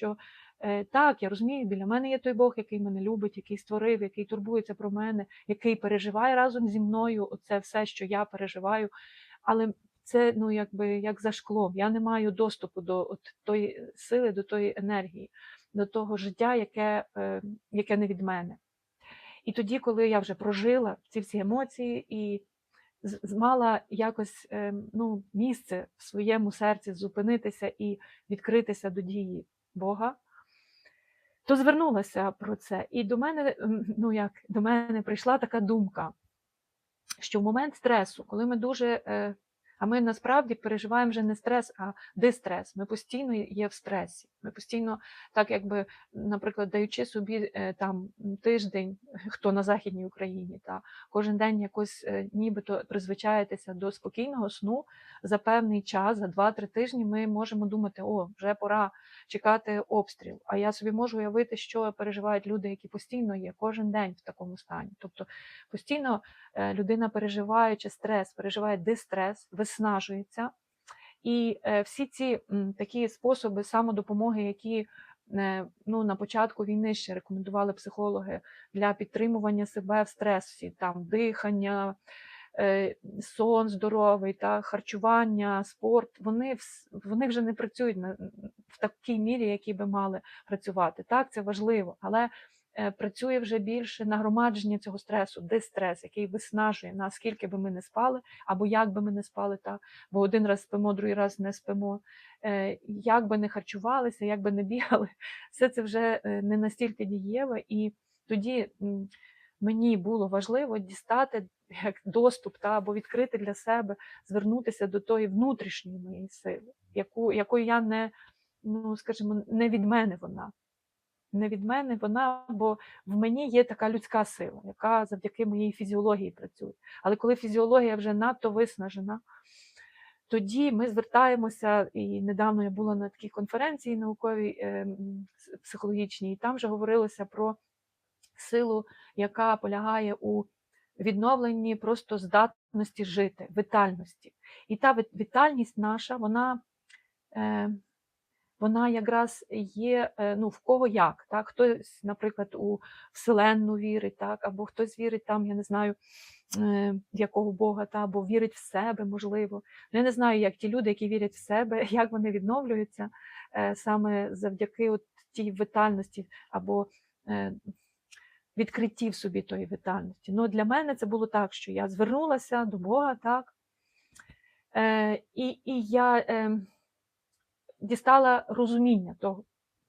що е, так, я розумію, біля мене є той Бог, який мене любить, який створив, який турбується про мене, який переживає разом зі мною оце все, що я переживаю. Але це ну якби як за шклом. Я не маю доступу до от тої сили, до тої енергії, до того життя, яке, е, яке не від мене. І тоді, коли я вже прожила ці всі емоції і мала якось е, ну, місце в своєму серці зупинитися і відкритися до дії Бога, то звернулася про це. І до мене, ну як до мене прийшла така думка, що в момент стресу, коли ми дуже. е, А ми насправді переживаємо вже не стрес, а дистрес. Ми постійно є в стресі. Ми постійно, так якби, наприклад, даючи собі е, там тиждень, хто на Західній Україні, та кожен день якось е, нібито призвичаєтеся до спокійного сну за певний час, за 2-3 тижні, ми можемо думати, о, вже пора чекати обстріл. А я собі можу уявити, що переживають люди, які постійно є кожен день в такому стані. Тобто постійно е, людина переживаючи стрес, переживає дистрес, виснажується. І е, всі ці такі способи самодопомоги, які е, ну, на початку війни ще рекомендували психологи для підтримування себе в стресі, там дихання, е, сон здоровий, та, харчування, спорт, вони, вони вже не працюють в такій мірі, які би мали працювати. Так, це важливо, але працює вже більше нагромадження цього стресу, дистрес, який виснажує нас, скільки би ми не спали, або як би ми не спали, так, бо один раз спимо, другий раз не спимо. Е, Як би не харчувалися, як би не бігали, все це вже е, не настільки дієве, і тоді мені було важливо дістати як доступ та або відкрити для себе, звернутися до тої внутрішньої моєї сили, яку, якої я не, ну скажімо, не від мене вона. Не від мене вона, бо в мені є така людська сила, яка завдяки моїй фізіології працює. Але коли фізіологія вже надто виснажена, тоді ми звертаємося, і недавно я була на такій конференції науковій е, психологічній, і там вже говорилося про силу, яка полягає у відновленні просто здатності жити, вітальності. І та вітальність наша, вона, е, вона якраз є е, ну, в кого як. Так? Хтось, наприклад, у Вселенну вірить, так? або хтось вірить там, я не знаю, е, в якого Бога, та, або вірить в себе, можливо. Ну, Я не знаю, як ті люди, які вірять в себе, як вони відновлюються е, саме завдяки от тій витальності або відкритті в собі тої витальності. Ну, для мене це було так, що я звернулася до Бога, так, е, і, і я е, дістала розуміння того,